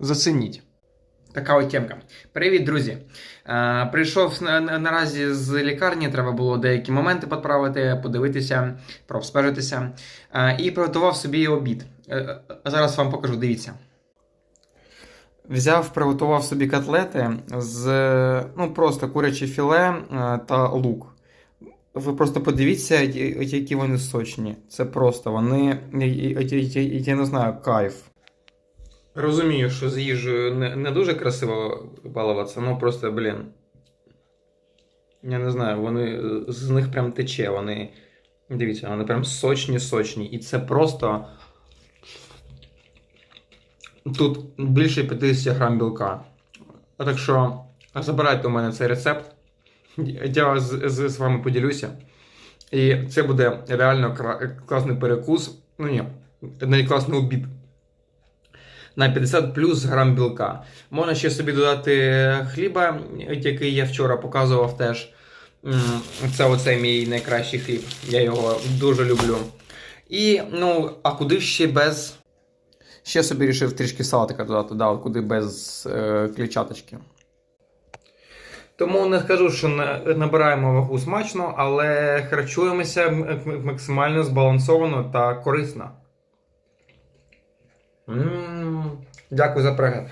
Зацініть. Така от темка. Привіт, друзі. Е, прийшов на, на- наразі з лікарні, треба було деякі моменти підправити, подивитися, прообстежитися. Е, і приготував собі обід. Е, е, зараз вам покажу, дивіться. Взяв, приготував собі котлети з ну, просто куряче філе е, та лук. Ви просто подивіться, які вони сочні. Це просто вони. Я, я, я- я не знаю, кайф. Розумію, що з їжею не, не дуже красиво балуватися, ну просто, блін. Я не знаю, вони з них прям тече, вони. Дивіться, вони прям сочні, сочні. І це просто. Тут більше 50 грам білка. А Так що забирайте у мене цей рецепт. Я з, з, з вами поділюся. І це буде реально кра- класний перекус. Ну ні, навіть класний обід. На 50 плюс грам білка. Можна ще собі додати хліба, який я вчора показував теж. Це оцей мій найкращий хліб. Я його дуже люблю. І, ну, а куди ще без. Ще собі рішив трішки салатика додати, да, куди без е, клітчаточки. Тому не скажу, що набираємо вагу смачно, але харчуємося м- м- максимально збалансовано та корисно. М, Дякую за перегляд.